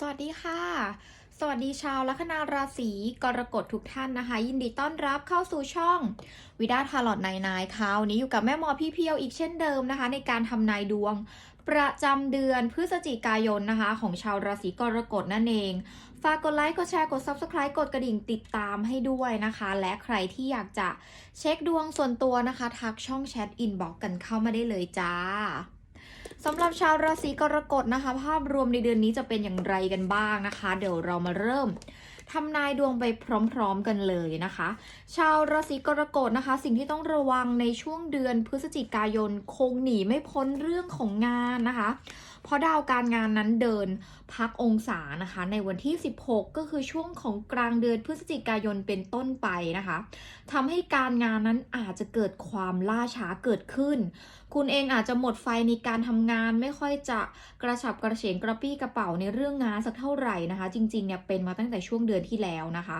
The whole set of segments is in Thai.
สวัสดีค่ะ สวัสดีชาวลัคนาราศีกรกฎทุกท่านนะคะ ยินดีต้อนรับเข้าสู่ช่องวิดาทาร์ลอตนายนายค่ะวันนี้อยู่กับแม่หมอพี่เพียวอีกเช่นเดิมนะคะ ในการทำนายดวงประจำเดือนพฤศจิกายนนะคะ ของชาวราศีกรกฎนั่นเอง ฝากกดไลค์ กดแชร์ กด Subscribe กดกระดิ่งติดตามให้ด้วยนะคะ และใครที่อยากจะเช็คดวงส่วนตัวนะคะ ทักช่องแชทอินบ็อกกันเข้ามาได้เลยจ้า สำหรับชาวราศีกรกฎนะคะ ภาพรวมในเดือนนี้จะเป็นอย่างไรกันบ้างนะคะ เดี๋ยวเรามาเริ่มทำนายดวงไปพร้อมๆกันเลยนะคะ ชาวราศีกรกฎนะคะ สิ่งที่ต้องระวังในช่วงเดือนพฤศจิกายนคงหนีไม่พ้นเรื่องของงานนะคะ เพราะดาวการงานนั้นเดินพักองศานะคะ ในวันที่ 16 ก็คือช่วงของกลางเดือนพฤศจิกายนเป็นต้นไปนะคะทำให้การงานนั้นอาจจะเกิดความล่าช้าเกิดขึ้น คุณเองอาจจะหมดไฟในการทำงานไม่ค่อยจะกระฉับกระเฉงกระปี้กระเป๋าในเรื่องงานสักเท่าไหร่นะคะ จริงๆเนี่ยเป็นมาตั้งแต่ช่วงเดือนที่แล้วนะคะ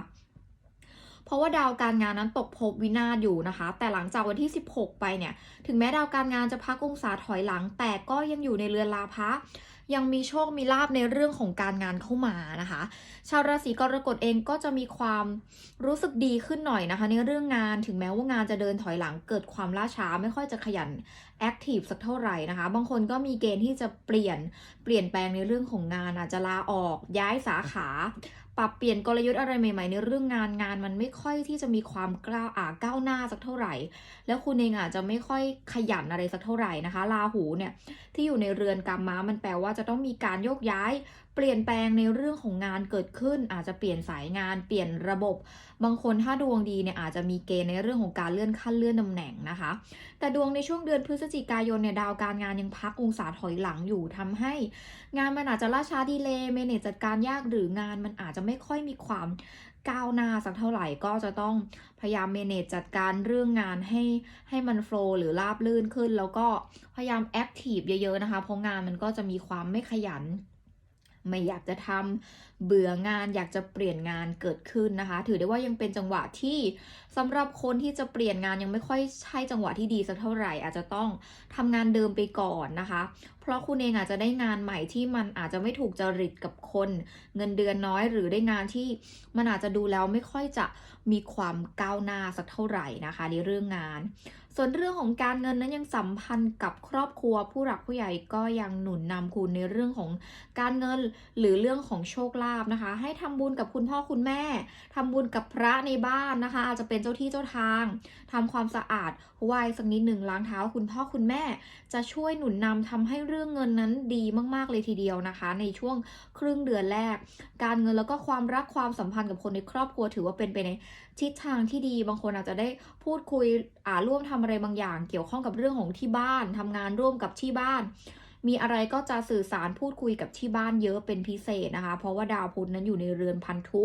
เพราะว่าดาวการงานนั้นตกภพวินาศอยู่นะคะ แต่หลังจากวันที่ 16 ไปเนี่ย ถึงแม้ดาวการงานจะพักองศาถอยหลัง แต่ก็ยังอยู่ในเรือนลาภะยังมีโชคมีลาบในเรื่องของการงานเข้ามานะคะ ชาวราศีกรกฎเองก็จะมีความรู้สึกดีขึ้นหน่อยนะคะ ในเรื่องงานถึงแม้ว่างานจะเดินถอยหลังเกิดความล่าช้าไม่ค่อยจะขยันแอคทีฟสักเท่าไหร่นะคะ บางคนก็มีเกณฑ์ที่จะเปลี่ยนเปลี่ยนแปลงในเรื่องของงานอาจจะลาออกย้ายสาขา ปรับเปลี่ยนกลยุทธ์อะไรใหม่ๆ ในเรื่องงานงานมันไม่ค่อยที่จะมีความกล้าอ่าก้าวหน้าสักเท่าไหร่ แล้วคุณเองอาจจะไม่ค่อยขยันอะไรสักเท่าไหร่นะคะ ราหูเนี่ยที่อยู่ในเรือนกรรมม้ามันแปลว่าจะต้องมีการโยกย้ายเปลี่ยนแปลงในเรื่องของงานเกิดขึ้น อาจจะเปลี่ยนสายงานเปลี่ยนระบบ บางคนถ้าดวงดีเนี่ยอาจจะมีเกณฑ์ในเรื่องของการเลื่อนขั้นเลื่อนตำแหน่งนะคะ แต่ดวงในช่วงเดือนพฤศจิกายนเนี่ยดาวการงานยังพักองศาถอยหลังอยู่ทำให้ งานมันอาจจะล่าช้าดีเลย์เมเนจจัดการยากหรืองานมันอาจจะไม่ค่อยมีความก้าวหน้าสักเท่าไหร่ก็จะต้องพยายามเมเนจจัดการเรื่องงานให้ให้มันโฟล์หรือราบลื่นขึ้น แล้วก็พยายามแอคทีฟเยอะๆนะคะเพราะงานมันก็จะมีความไม่ขยัน ไม่อยากจะทำเบื่องานอยากจะเปลี่ยนงานเกิดขึ้นนะคะ ถือได้ว่ายังเป็นจังหวะที่สำหรับคนที่จะเปลี่ยนงานยังไม่ค่อยใช่จังหวะที่ดีสักเท่าไหร่ อาจจะต้องทำงานเดิมไปก่อนนะคะ เพราะคุณเองอาจจะได้งานใหม่ที่มันอาจจะไม่ถูกจริตกับคน เงินเดือนน้อยหรือได้งานที่มันอาจจะดูแล้วไม่ค่อยจะมีความก้าวหน้าสักเท่าไหร่นะคะในเรื่องงาน ส่วนเรื่องของการเงินนั้นยังสัมพันธ์กับครอบครัว ผู้หลักผู้ใหญ่ก็ยังหนุนนำคุณในเรื่องของการเงินหรือเรื่องของโชคลาภนะคะ ให้ทำบุญกับคุณพ่อคุณแม่ทำบุญกับพระในบ้านนะคะ อาจจะเป็นเจ้าที่เจ้าทางทำความสะอาดไหว้สักนิดหนึ่งล้างเท้าคุณพ่อคุณแม่ จะช่วยหนุนนำทำให้เรื่องเงินนั้นดีมากๆเลยทีเดียวนะคะ ในช่วงครึ่งเดือนแรก การเงินแล้วก็ความรักความสัมพันธ์กับคนในครอบครัวถือว่าเป็นไปในทิศทางที่ดีบางคนอาจจะได้พูดคุยอ่าร่วมทำอะไรบางอย่าง เกี่ยวข้องกับเรื่องของที่บ้านทำงานร่วมกับที่บ้าน มีอะไรก็จะสื่อสารพูดคุยกับที่บ้านเยอะเป็นพิเศษนะคะ เพราะว่าดาวพุธนั้นอยู่ในเรือนพันธุ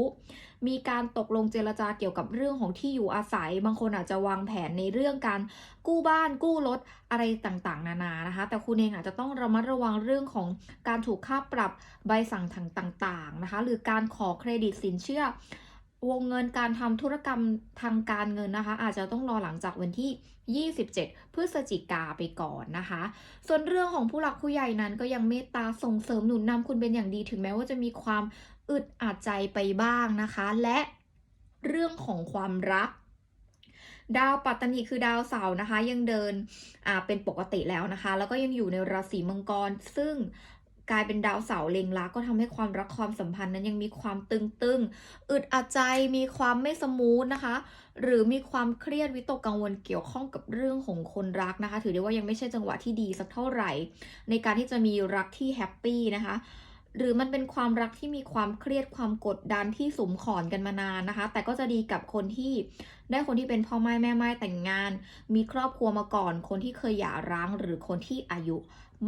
มีการตกลงเจรจาเกี่ยวกับเรื่องของที่อยู่อาศัย บางคนอาจจะวางแผนในเรื่องการกู้บ้านกู้รถอะไรต่างๆ นานานะคะ แต่คุณเองอาจจะต้องระมัดระวังเรื่องของการถูกค่าปรับใบสั่งต่าง ๆนะคะ หรือการขอเครดิตสินเชื่อ วงเงินการทำธุรกรรมทางการเงินนะคะ อาจจะต้องรอหลังจากวันที่ 27 พฤศจิกาไปก่อนนะคะ ส่วนเรื่องของผู้หลักผู้ใหญ่นั้นก็ยังเมตตาส่งเสริมหนุนนำคุณเป็นอย่างดีถึงแม้ว่าจะมีความอึดอัดใจไปบ้างนะคะ และเรื่องของความรักดาวปัตตานีคือดาวเสาร์นะคะ ยังเดินอ่าเป็นปกติแล้วนะคะ แล้วก็ยังอยู่ในราศีมังกร ซึ่ง กลายเป็นดาวเสาเล็งลักก็ทำให้ความรักความสัมพันธ์นั้นยังมีความตึงๆ อึดอัดใจมีความไม่สมูทนะคะ หรือมีความเครียดวิตกกังวลเกี่ยวข้องกับเรื่องของคนรักนะคะ ถือได้ว่ายังไม่ใช่จังหวะที่ดีสักเท่าไหร่ ในการที่จะมีรักที่แฮปปี้นะคะหรือมันเป็นความรักที่มีความเครียดความกดดันที่สมขอนกันมานานนะคะ แต่ก็จะดีกับคนที่ได้คนที่เป็นพ่อไม้แม่ไม้แต่งงาน มีครอบครัวมาก่อน คนที่เคยหย่าร้างหรือคนที่อายุ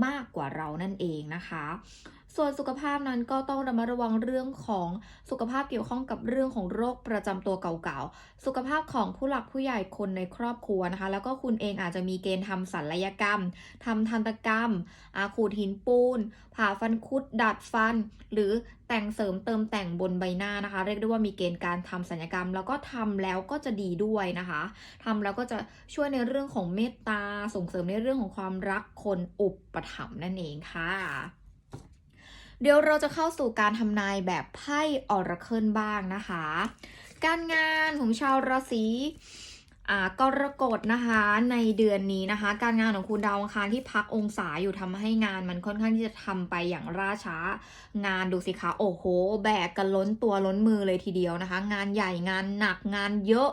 มากกว่าเรานั่นเองนะคะ ส่วนสุขภาพนั้นก็ต้องระมัดระวังเรื่องของสุขภาพเกี่ยวข้องกับเรื่องของโรคประจำตัวเก่าๆ สุขภาพของผู้หลักผู้ใหญ่คนในครอบครัวนะคะ แล้วก็คุณเองอาจจะมีเกณฑ์ทำศัลยกรรมทำทันตกรรม อาขูดหินปูน ผ่าฟันคุด ดัดฟัน หรือแต่งเสริมเติมแต่งบนใบหน้านะคะ เรียกได้ว่ามีเกณฑ์การทำศัลยกรรม แล้วก็ทำแล้วก็จะดีด้วยนะคะทำแล้วก็จะช่วยในเรื่องของเมตตาส่งเสริมในเรื่องของความรักคนอุปถัมภ์นั่นเองค่ะ เดี๋ยวเราจะเข้าสู่การทำนายแบบไพ่ออราเคิลบ้างนะคะ การงานของชาวราศีกรกฎนะคะในเดือนนี้นะคะ การงานของคุณดาวอังคารที่พักองศาอยู่ทำให้งานมันค่อนข้างที่จะทำไปอย่างล่าช้างานดูสิคะโอ้โห แบกกันล้นตัวล้นมือเลยทีเดียวนะคะ งานใหญ่งานหนักงานเยอะ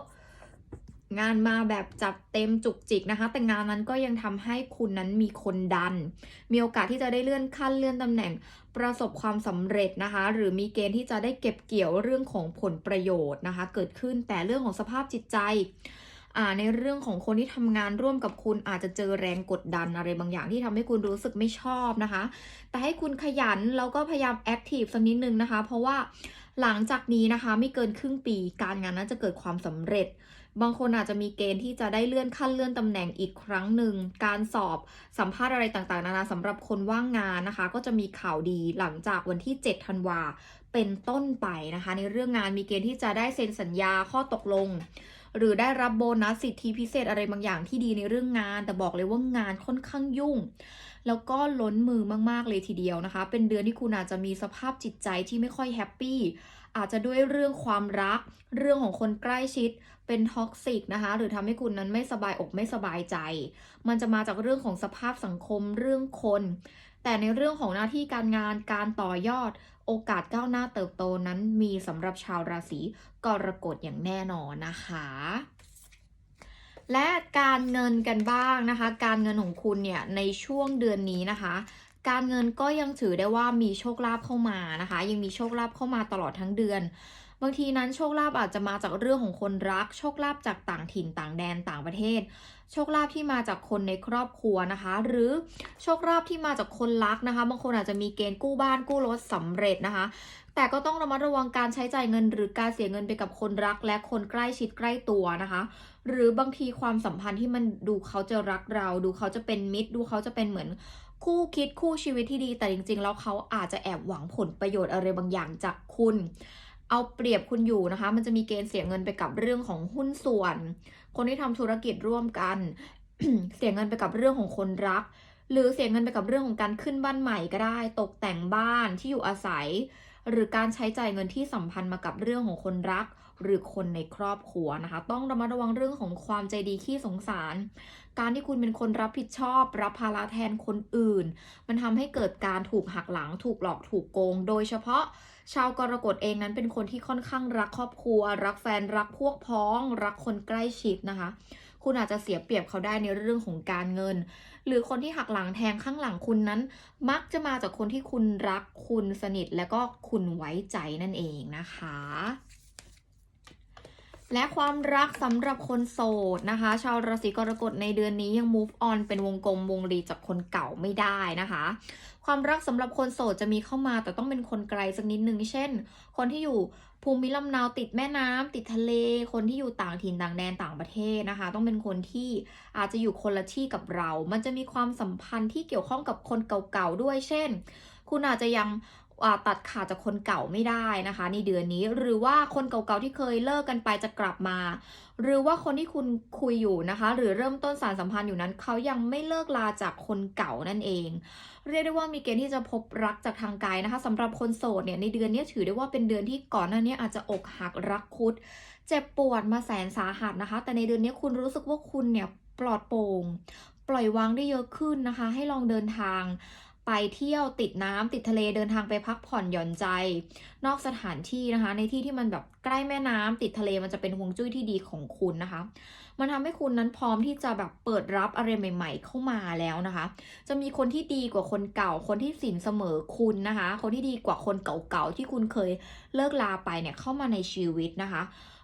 งานมาแบบจัดเต็มจุกจิกนะคะ แต่งานนั้นก็ยังทำให้คุณนั้นมีคนดัน มีโอกาสที่จะได้เลื่อนขั้นเลื่อนตำแหน่ง ประสบความสำเร็จนะคะ หรือมีเกณฑ์ที่จะได้เก็บเกี่ยวเรื่องของผลประโยชน์นะคะ เกิดขึ้นแต่เรื่องของสภาพจิตใจในเรื่องของคนที่ทำงานร่วมกับคุณอาจจะเจอแรงกดดันอะไรบางอย่างที่ทำให้คุณรู้สึกไม่ชอบนะคะ แต่ให้คุณขยันแล้วก็พยายามแอคทีฟสักนิดนึงนะคะ เพราะว่าหลังจากนี้นะคะไม่เกินครึ่งปีการงานนั้นจะเกิดความสำเร็จ บางคนอาจจะมีเกณฑ์ที่จะได้เลื่อนขั้นเลื่อนตำแหน่งอีกครั้งหนึ่ง การสอบสัมภาษณ์อะไรต่างๆ นานาสำหรับคนว่างงานนะคะ ก็จะมีข่าวดีหลังจากวันที่ 7 ธันวาเป็นต้นไปนะคะ ในเรื่องงานมีเกณฑ์ที่จะได้เซ็นสัญญาข้อตกลง หรือได้รับโบนัสสิทธิพิเศษอะไรบางอย่างที่ดีในเรื่องงาน แต่บอกเลยว่างานค่อนข้างยุ่ง แล้วก็ล้นมือมากๆเลยทีเดียวนะคะ เป็นเดือนที่คุณอาจจะมีสภาพจิตใจที่ไม่ค่อยแฮปปี้อาจจะด้วยเรื่องความรัก เรื่องของคนใกล้ชิดเป็นท็อกซิกนะคะ หรือทำให้คุณนั้นไม่สบายอกไม่สบายใจ มันจะมาจากเรื่องของสภาพสังคมเรื่องคน แต่ในเรื่องของหน้าที่การงานการต่อยอด โอกาสก้าวหน้าเติบโตนั้นมีสำหรับชาวราศีกรกฎอย่างแน่นอนนะคะและการเงินกันบ้างนะคะ การเงินของคุณเนี่ยในช่วงเดือนนี้นะคะ การเงินก็ยังถือได้ว่ามีโชคลาภเข้ามานะคะ ยังมีโชคลาภเข้ามาตลอดทั้งเดือน บางทีนั้นโชคลาภอาจจะมาจากเรื่องของคนรัก โชคลาภจากต่างถิ่นต่างแดนต่างประเทศ โชคลาภที่มาจากคนในครอบครัวนะคะ หรือโชคลาภที่มาจากคนรักนะคะ บางคนอาจจะมีเกณฑ์กู้บ้านกู้รถสำเร็จนะคะ แต่ก็ต้องระมัดระวังการใช้จ่ายเงิน หรือการเสียเงินไปกับคนรัก และคนใกล้ชิดใกล้ตัวนะคะ หรือบางทีความสัมพันธ์ที่มันดูเขาจะรักเรา ดูเขาจะเป็นมิตร ดูเขาจะเป็นเหมือนคู่คิดคู่ชีวิตที่ดีแต่จริงๆ แล้วเขาอาจจะแอบหวังผลประโยชน์อะไรบางอย่างจากคุณ เอาเปรียบคุณอยู่นะคะ มันจะมีเกณฑ์เสียเงินไปกับเรื่องของหุ้นส่วน คนที่ทำธุรกิจร่วมกัน เสียเงินไปกับเรื่องของคนรัก หรือเสียเงินไปกับเรื่องของการขึ้นบ้านใหม่ก็ได้ ตกแต่งบ้านที่อยู่อาศัย หรือการใช้จ่ายเงินที่สัมพันธ์มากับเรื่องของคนรัก หรือคนในครอบครัวนะคะ ต้องระมัดระวังเรื่องของความใจดีขี้สงสาร การที่คุณเป็นคนรับผิดชอบ รับภาระแทนคนอื่น มันทำให้เกิดการถูกหักหลัง ถูกหลอกถูกโกง โดยเฉพาะชาวกรกฎเองนั้นเป็นคนที่ค่อนข้างรักครอบครัว รักแฟนรักพวกพ้อง รักคนใกล้ชิดนะคะ คุณอาจจะเสียเปรียบเขาได้ในเรื่องของการเงิน หรือคนที่หักหลังแทงข้างหลังคุณนั้น มักจะมาจากคนที่คุณรักคุณสนิท และก็คุณไว้ใจนั่นเองนะคะ และความรักสำหรับคนโสดนะคะ ชาวราศีกรกฎในเดือนนี้ยัง move on เป็นวงกลมวงรีจากคนเก่าไม่ได้นะคะ ความรักสำหรับคนโสดจะมีเข้ามาแต่ต้องเป็นคนไกลสักนิดนึงเช่น คนที่อยู่ภูมิลำเนาติดแม่น้ำติดทะเล คนที่อยู่ต่างถิ่นต่างแดนต่างประเทศนะคะ ต้องเป็นคนที่อาจจะอยู่คนละที่กับเรา มันจะมีความสัมพันธ์ที่เกี่ยวข้องกับคนเก่าๆด้วยเช่น คุณอาจจะยัง ตัดขาดจากคนเก่าไม่ได้นะคะ ในเดือนนี้หรือว่าคนเก่าๆที่เคยเลิกกันไปจะกลับมา หรือว่าคนที่คุณคุยอยู่นะคะ หรือเริ่มต้นสารสัมพันธ์อยู่นั้นเขายังไม่เลิกลาจากคนเก่านั่นเอง เรียกได้ว่ามีเกณฑ์ที่จะพบรักจากทางกายนะคะสำหรับคนโสดเนี่ยในเดือนนี้ถือได้ว่าเป็นเดือนที่ก่อนหน้านี้อาจจะอกหักรักคุด เจ็บปวดมาแสนสาหัสนะคะ แต่ในเดือนนี้คุณรู้สึกว่าคุณเนี่ยปลอดโปร่งปล่อยวางได้เยอะขึ้นนะคะ ให้ลองเดินทาง ไปเที่ยวติดน้ำติดทะเลเดินทางไปพักผ่อนหย่อนใจ นอกสถานที่นะคะ ในที่ที่มันแบบใกล้แม่น้ำติดทะเลมันจะเป็นฮวงจุ้ยที่ดีของคุณนะคะ มันทำให้คุณนั้นพร้อมที่จะแบบเปิดรับอะไรใหม่ ๆ เข้ามาแล้วนะคะ จะมีคนที่ดีกว่าคนเก่า คนที่สินเสมอคุณนะคะ คนที่ดีกว่าคนเก่าๆที่คุณเคยเลิกลาไปเนี่ยเข้ามาในชีวิตนะคะ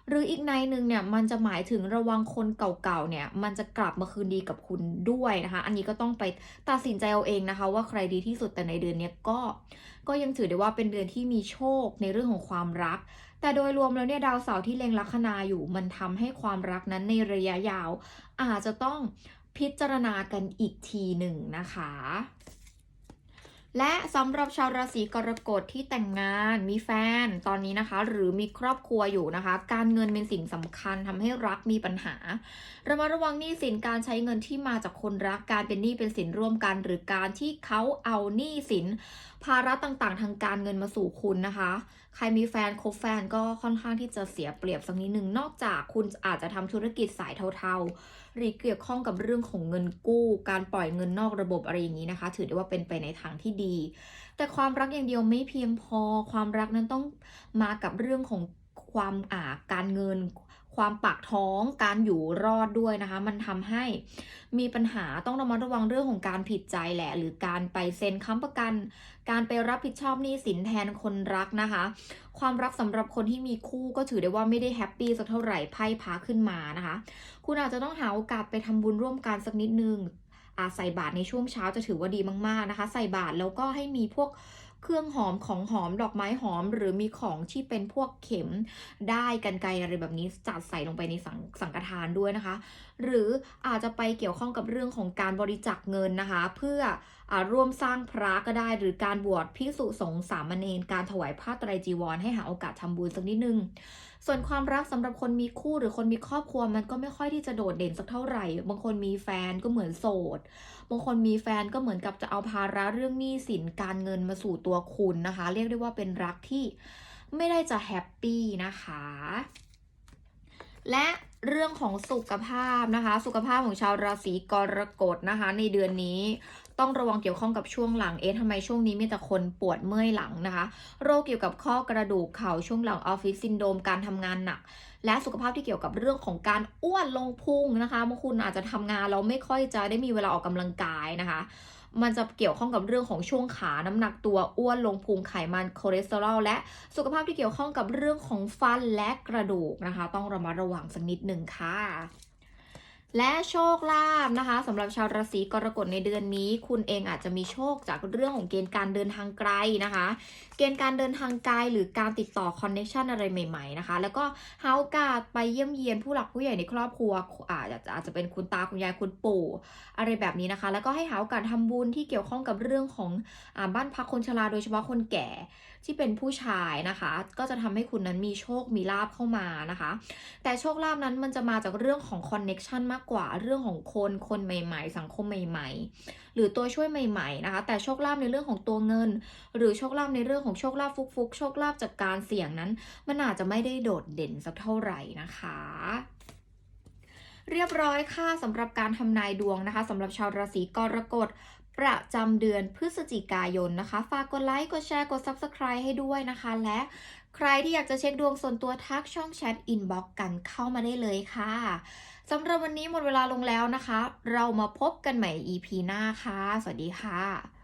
หรืออีกในหนึ่งเนี่ยมันจะหมายถึงระวังคนเก่าๆเนี่ยมันจะกลับมาคืนดีกับคุณด้วยนะคะ อันนี้ก็ต้องไปตัดสินใจเอาเองนะคะ ว่าใครดีที่สุดแต่ในเดือนนี้ก็ ก็ยังถือได้ว่าเป็นเดือนที่มีโชคในเรื่องของความรัก แต่โดยรวมแล้วเนี่ยดาวเสาร์ที่เล็งลัคนาอยู่ มันทำให้ความรักนั้นในระยะยาว อาจจะต้องพิจารณากันอีกทีหนึ่งนะคะ และสำหรับชาวราศีกรกฎที่แต่งงานมีแฟนตอนนี้นะคะ หรือมีครอบครัวอยู่นะคะ การเงินเป็นสิ่งสำคัญทำให้รักมีปัญหาระมัดระวังหนี้สินการใช้เงินที่มาจากคนรักการเป็นหนี้เป็นสินร่วมกัน หรือการที่เขาเอาหนี้สินภาระต่างๆ ทางการเงินมาสู่คุณนะคะ ใครมีแฟนคบแฟนก็ค่อนข้างที่จะเสียเปรียบสักนิดหนึ่งนอกจากคุณอาจจะทำธุรกิจสายเทาๆ หรือเกี่ยวข้องกับเรื่องของเงินกู้ การปล่อยเงินนอกระบบอะไรอย่างนี้นะคะ ถือได้ว่าเป็นไปในทางที่ดี แต่ความรักอย่างเดียวไม่เพียงพอ ความรักนั้นต้องมากับเรื่องของความอ่าการเงิน ความปากท้องการอยู่รอดด้วยนะคะ มันทำให้มีปัญหาต้องระมัดระวังเรื่องของการผิดใจแหละ หรือการไปเซ็นค้ำประกัน การไปรับผิดชอบหนี้สินแทนคนรักนะคะ ความรักสำหรับคนที่มีคู่ก็ถือได้ว่าไม่ได้แฮปปี้สักเท่าไหร่ไพ่พาขึ้นมานะคะ คุณอาจจะต้องหาโอกาสไปทำบุญร่วมกันสักนิดนึงอาใส่บาตรในช่วงเช้าจะถือว่าดีมาก ๆ นะคะ ใส่บาตรแล้วก็ให้มีพวก เครื่องหอมของหอมดอกไม้หอม หรือมีของที่เป็นพวกเข็มได้กันไกลอะไรแบบนี้จัดใส่ลงไปในสังสังฆทานด้วยนะคะ หรืออาจจะไปเกี่ยวข้องกับเรื่องของการบริจาคเงินนะคะ เพื่อ ร่วมสร้างพระก็ได้ หรือการบวชพิสุสงฆ์สามเณรการถวายผ้าไตรจีวร ให้หาโอกาสทำบุญสักนิดนึง ส่วนความรักสำหรับคนมีคู่หรือคนมีครอบครัวมันก็ไม่ค่อยที่จะโดดเด่นสักเท่าไหร่ บางคนมีแฟนก็เหมือนโสด บางคนมีแฟนก็เหมือนกับจะเอาภาระเรื่องหนี้สินการเงินมาสู่ตัวคุณนะคะ เรียกได้ว่าเป็นรักที่ไม่ได้จะแฮปปี้นะคะ และ เรื่องของสุขภาพนะคะ สุขภาพของชาวราศีกรกฎนะคะ ในเดือนนี้ต้องระวังเกี่ยวข้องกับช่วงหลังเอ๊ะทำไมช่วงนี้มีแต่คนปวดเมื่อยหลังนะคะ โรคเกี่ยวกับข้อกระดูกเข่าช่วงหลังออฟฟิศซินโดมการทำงานหนัก และสุขภาพที่เกี่ยวกับเรื่องของการอ้วนลงพุงนะคะบางคุณอาจจะทำงานแล้วไม่ค่อยจะได้มีเวลาออกกำลังกายนะคะ มันจะเกี่ยวข้องกับเรื่องของช่วงขาน้ำหนักตัวอ้วนลงพุงไขมันคอเลสเตอรอลและสุขภาพที่เกี่ยวข้องกับเรื่องของฟันและกระดูกนะคะ ต้องระมัดระวังสักนิดหนึ่งค่ะ และโชคลาภนะคะสำหรับชาวราศีกรกฎในเดือนนี้ คุณเองอาจจะมีโชคจากเรื่องของเกณฑ์การเดินทางไกลนะคะ เกณฑ์การเดินทางไกลหรือการติดต่อคอนเนคชันอะไรใหม่ๆนะคะ แล้วก็หาโอกาสไปเยี่ยมเยียนผู้หลักผู้ใหญ่ในครอบครัวอาจจะอาจจะเป็นคุณตาคุณยายคุณปู่อะไรแบบนี้นะคะ แล้วก็ให้หาโอกาสทำบุญที่เกี่ยวข้องกับเรื่องของอบ้านพักคนชราโดยเฉพาะคนแก่ที่เป็นผู้ชายนะคะ ก็จะทำให้คุณนั้นมีโชคมีลาบเข้ามานะคะ แต่โชคลาภนั้นมันจะมาจากเรื่องของคอนเน็ชันมากากกว่าเรื่องของคนคนใหม่ ๆ สังคมใหม่ ๆ หรือตัวช่วยใหม่ ๆ นะคะ แต่โชคลาภในเรื่องของตัวเงิน หรือโชคลาภในเรื่องของโชคลาภฟุกๆ โชคลาภจากการเสี่ยงนั้น มันอาจจะไม่ได้โดดเด่นสักเท่าไหร่นะคะเรียบร้อยค่ะสำหรับการทำนายดวงนะคะสำหรับชาวราศีกรกฎประจำเดือนพฤศจิกายนนะคะ ฝากกดไลค์กดแชร์กด Subscribe ให้ด้วยนะคะ และใครที่อยากจะเช็คดวงส่วนตัวทักช่องแชทอินบ็อกกันเข้ามาได้เลยค่ะ สำหรับวันนี้หมดเวลาลงแล้วนะคะ เรามาพบกันใหม่ EP หน้าค่ะ สวัสดีค่ะ